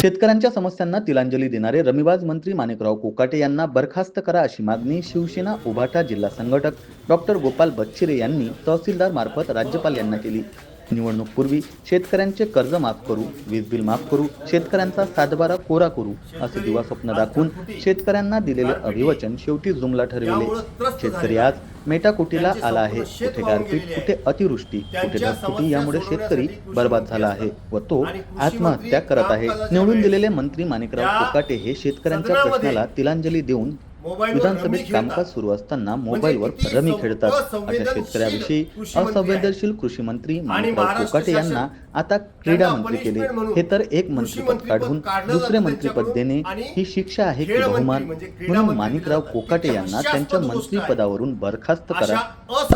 शेतकऱ्यांच्या समस्यांना तिलांजली देणारे रमीबाज मंत्री माणिकराव कोकाटे यांना बरखास्त करा अशी मागणी शिवसेना उभाटा जिल्हा संघटक डॉक्टर गोपाल बच्छिरे यांनी तहसीलदार मार्फत राज्यपाल यांना केली. निवडणूकपूर्वी शेतकऱ्यांचे कर्ज माफ करू वीज बिल माफ करू शेतकऱ्यांचा सातबारा कोरा करू असे दिवा स्वप्न दाखवून शेतकऱ्यांना दिलेले अभिवचन शेवटी जुमला ठरविले. शेतकरी आज मेटाकुटीला आला आहे. कुठे गारपीट कुठे अतिवृष्टी कुठे ढगफुटी यामुळे शेतकरी बर्बाद झाला आहे व तो आत्महत्या करत आहे. निवडून दिलेले मंत्री माणिकराव कोकाटे हे शेतकऱ्यांच्या प्रश्नाला तिलांजली देऊन विधानसभेत कामकाज सुरू असताना मोबाईलवर रमी खेळतात. अशा शेतकऱ्याविषयी असंवेदनशील कृषी मंत्री माणिकराव कोकाटे यांना आता क्रीडा मंत्री केले. हे तर एक मंत्रीपद काढून दुसरे मंत्रीपद देणे ही शिक्षा आहे की बहुमान. म्हणून माणिकराव कोकाटे यांना त्यांच्या मंत्रीपदावरून बरखास्त करा.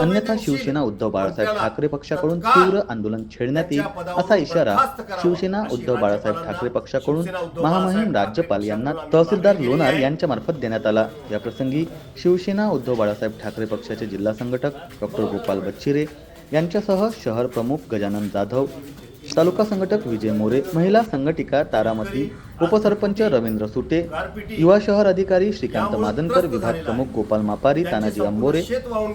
अन्यथा शिवसेना उद्धव बाळासाहेब ठाकरे पक्षाकडून तीव्र आंदोलन छेडण्यात येईल असा इशारा शिवसेना उद्धव बाळासाहेब ठाकरे पक्षाकडून महामहिम राज्यपाल यांना तहसीलदार लोणार यांच्या मार्फत देण्यात आला. या प्रसंगी शिवसेना उद्धव बाळासाहेब ठाकरे पक्षाचे जिल्हा संघटक डॉक्टर गोपाल बच्चिरे यांच्यासह शहर प्रमुख गजानन जाधव तालुका संघटक विजय मोरे महिला संघटिका तारामती उपसरपंच रवींद्र सुटे युवा शहर अधिकारी श्रीकांत मादनकर विभाग प्रमुख गोपाल मापारी तानाजी अंबोरे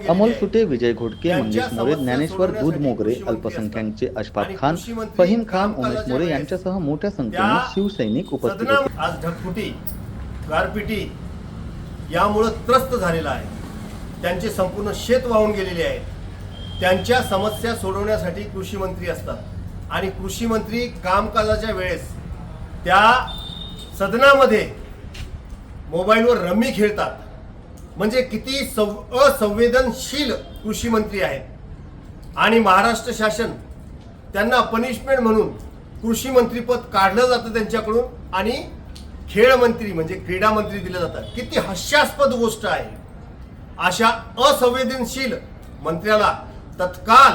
अमोल सुटे विजय घोडके मंगेश मोरे ज्ञानेश्वर दूध मोगरे अल्पसंख्याकचे अशफाक खान फहीम खान उमेश मोरे यांच्यासह मोठ्या संख्येने शिवसैनिक उपस्थित होते सदना आज ढगफुटी गारपिटी यामुळं त्रस्त झालेला आहे. त्यांचे संपूर्ण शेत वाहून गेलेले आहे त्यांच्या समस्या सोडवण्यासाठी कृषी मंत्री असतात. आणि कृषी मंत्री कामकाजाच्या वेळेस त्या सदनामध्ये मोबाईलवर रमी खेळतात. म्हणजे किती सव असंवेदनशील कृषी मंत्री आहेत. आणि महाराष्ट्र शासन त्यांना पनिशमेंट म्हणून कृषी मंत्रीपद काढलं जातं त्यांच्याकडून आणि खेळ मंत्री म्हणजे क्रीडा मंत्री दिलं जातं किती हास्यास्पद गोष्ट आहे. अशा असंवेदनशील मंत्र्याला तत्काळ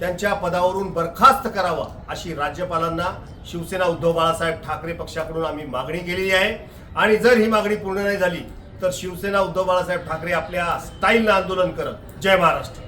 त्यांच्या पदावरून बरखास्त करावा अशी राज्यपालांना शिवसेना उद्धव बाळासाहेब ठाकरे पक्षाकडून आम्ही मागणी केलेली आहे. आणि जर ही मागणी पूर्ण नाही झाली तर शिवसेना उद्धव बाळासाहेब ठाकरे आपल्या स्टाईलनं आंदोलन करत. जय महाराष्ट्र.